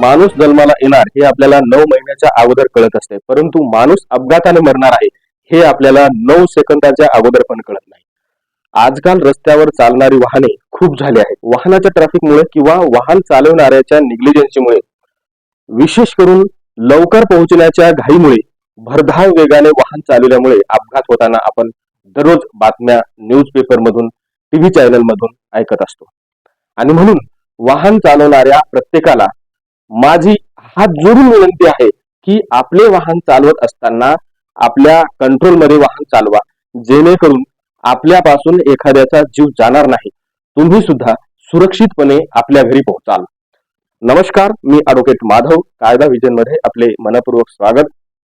माणूस जन्माला येणार हे आपल्याला नऊ महिन्याच्या अगोदर कळत असते. परंतु माणूस अपघाताने मरणार आहे हे आपल्याला नऊ सेकंदाच्या अगोदर पण कळत नाही. आजकाल रस्त्यावर चालणारी वाहने खूप झाली आहेत. वाहनाच्या ट्रॅफिकमुळे किंवा वाहन चालवणाऱ्याच्या निग्लिजन्सीमुळे विशेष करून लवकर पोहोचण्याच्या घाईमुळे भरधाव वेगाने वाहन चालवल्यामुळे अपघात होताना आपण दररोज बातम्या न्यूजपेपर मधून टीव्ही चॅनल मधून ऐकत असतो. आणि म्हणून वाहन चालवणाऱ्या प्रत्येकाला माझी हात जोडून विनंती आहे की आपले वाहन चालवत असताना आपल्या कंट्रोलमध्ये वाहन चालवा. जेणेकरून आपल्यापासून एखाद्याचा जीव जाणार नाही. तुम्ही सुद्धा सुरक्षितपणे आपल्या घरी पोहोचाल. नमस्कार मी ॲडव्होकेट माधव कायदा विजनमध्ये आपले मनपूर्वक स्वागत.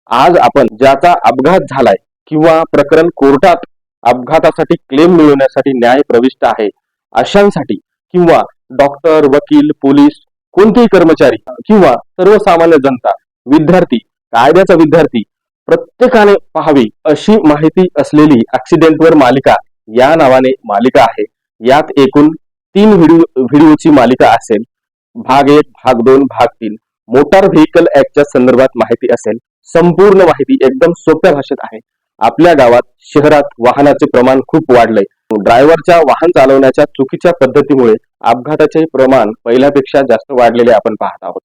आज आपण ज्याचा अपघात झालाय किंवा प्रकरण कोर्टात अपघातासाठी क्लेम मिळवण्यासाठी न्याय प्रविष्ट आहे अशांसाठी किंवा डॉक्टर वकील पोलीस कोणतेही कर्मचारी किंवा सर्वसामान्य जनता विद्यार्थी कायद्याचा विद्यार्थी प्रत्येकाने पाहावी अशी माहिती असलेली ऍक्सिडेंटवर मालिका या नावाने मालिका आहे. यात एकूण तीन व्हिडिओ व्हिडिओची मालिका असेल. भाग एक भाग दोन भाग तीन. मोटार व्हेकल ऍक्टच्या संदर्भात माहिती असेल. संपूर्ण माहिती एकदम सोप्या भाषेत आहे. आपल्या गावात शहरात वाहनाचे प्रमाण खूप वाढलंय. ड्रायव्हरच्या वाहन चालवण्याच्या चुकीच्या पद्धतीमुळे अपघाताचे प्रमाण पहिल्यापेक्षा जास्त वाढलेले आपण पाहत आहोत.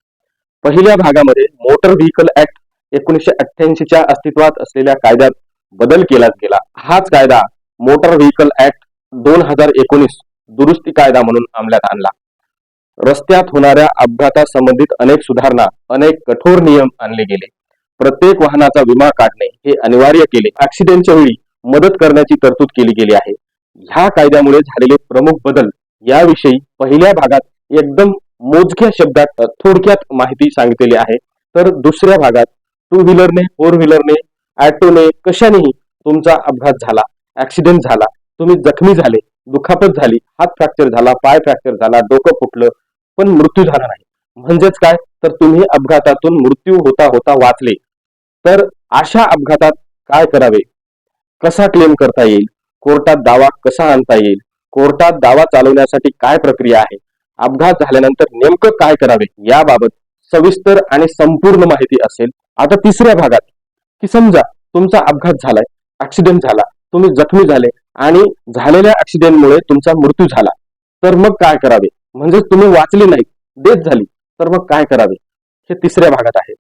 पहिल्या भागामध्ये मोटर व्हेकल ऍक्ट एकोणीसशे अठ्ठ्याऐंशीच्या अस्तित्वात असलेल्या कायद्यात बदल केला गेला. हाच कायदा मोटर व्हेकल ऍक्ट दोन हजार एकोणीस दुरुस्ती कायदा म्हणून अंमलात आणला. रस्त्यात होणाऱ्या अपघातासंबंधित अनेक सुधारणा अनेक कठोर नियम आणले गेले. प्रत्येक वाहनाचा विमा काढणे हे अनिवार्य केले. ऍक्सिडेंटच्या वेळी मदत करण्याची तरतूद केली गेली आहे. ह्या कायद्यामुळे झालेले प्रमुख बदल याविषयी पहिल्या भागात एकदम मोजक्या शब्दात थोडक्यात माहिती सांगितलेली आहे. तर दुसऱ्या भागात टू व्हीलरने फोर व्हीलरने ऑटोने कशानेही तुमचा अपघात झाला ऍक्सिडेंट झाला तुम्ही जखमी झाले दुखापत झाली हात फ्रॅक्चर झाला पाय फ्रॅक्चर झाला डोकं फुटलं पण मृत्यू झाला नाही. म्हणजेच काय? तर तुम्ही अपघातातून मृत्यू होता होता वाचले. तर अशा अपघातात काय करावे? कसा क्लेम करता येईल? कोर्टात दावा कसा आणता येईल? कोर्टात दावा चालवण्यासाठी काय प्रक्रिया आहे? अपघात झाल्यानंतर नेमकं काय करावे? याबाबत सविस्तर आणि संपूर्ण माहिती असेल. आता तिसऱ्या भागात की समजा तुमचा अपघात झालाय ऍक्सिडेंट झाला तुम्ही जखमी झाले आणि झालेल्या ऍक्सिडेंटमुळे तुमचा मृत्यू झाला. तर मग काय करावे? म्हणजे तुम्ही वाचले नाही डेथ झाली तर मग काय करावे? हे तिसऱ्या भागात आहे.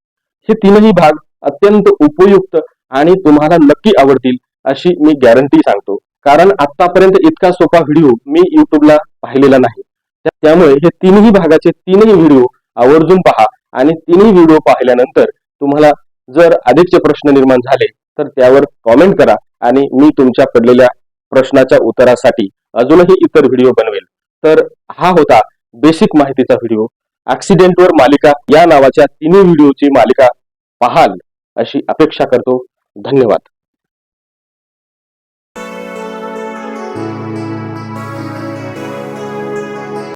हे तीनही भाग अत्यंत उपयुक्त आणि तुम्हाला नक्की आवडतील अशी मी गॅरंटी सांगतो. कारण आतापर्यंत इतका सोपा व्हिडिओ मी युट्यूबला पाहिलेला नाही. त्यामुळे हे तीनही भागाचे तीनही व्हिडिओ आवर्जून पहा आणि तिन्ही व्हिडिओ पाहिल्यानंतर तुम्हाला जर अधिकचे प्रश्न निर्माण झाले तर त्यावर कॉमेंट करा आणि मी तुमच्या पडलेल्या प्रश्नाच्या उत्तरासाठी अजूनही इतर व्हिडिओ बनवेल. तर हा होता बेसिक माहितीचा व्हिडिओ. ऍक्सिडेंटवर मालिका या नावाच्या तिन्ही व्हिडिओची मालिका पाहाल अशी अपेक्षा करतो. धन्यवाद.